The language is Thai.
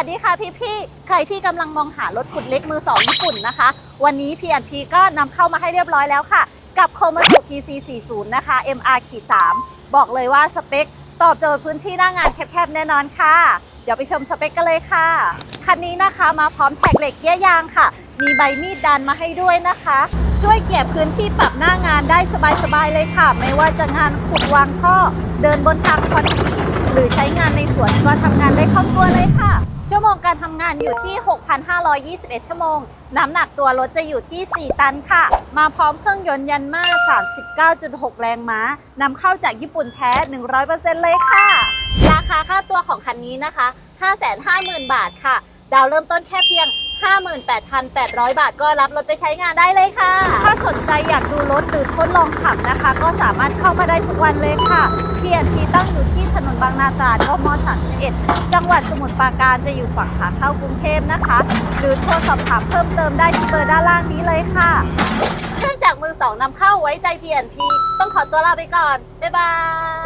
วัสดีค่ะพี่พี่ๆใครที่กำลังมองหารถขุดเล็กมือสองญี่ปุ่นนะคะ วันนี้ P&P ก็นำเข้ามาให้เรียบร้อยแล้วค่ะ กับ k o m a t u PC40 นย์นะคะ MR 3บอกเลยว่าสเปค ตอบโจทย์พื้นที่หน้างานแคบๆแน่นอนค่ะ เดี๋ยวไปชมสเปคกันเลยค่ะ คันนี้นะคะมาพร้อมแท็กเหล็กเกี้ยยางค่ะ มีใบมีดดันมาให้ด้วยนะคะ ช่วยเก็บพื้นที่ปรับหน้างานได้สบายๆเลยค่ะ ไม่ว่าจะงานขุดวางท่อเดินบนทางคอนกรีตหรือใช้งานในสวนก็ทำงานได้คล่องตัวเลยค่ะ ชั่วโมงการทำงานอยู่ที่ 6,521 ชั่วโมง น้ำหนักตัวรถจะอยู่ที่ 4 ตันค่ะ มาพร้อมเครื่องยนต์ยันมา39.6 แรงม้านำเข้าจากญี่ปุ่นแท้ 100%เลยค่ะ ราคาค่าตัวของคันนี้นะคะ 550,000 บาทค่ะ ดาวเริ่มต้นแค่เพียง 58,800 บาทก็รับรถไปใช้งานได้เลยค่ะ ถ้าสนใจอยากดูรถหรือทดลองขับนะคะ ก็สามารถเข้ามาได้ทุกวันเลยค่ะ P&P ตั้งอยู่ที่ถนน บางนาตราดพม31 จังหวัดสมุทรปราการจะอยู่ฝั่งขาเข้ากรุงเทพนะคะ หรือโทรสอบถามเพิ่มเติมได้ที่เบอร์ด้านล่างนี้เลยค่ะเครื่องจากรมือสองนำเข้าไว้ใจ P&P ต้องขอตัวลาไปก่อน บ๊ายบาย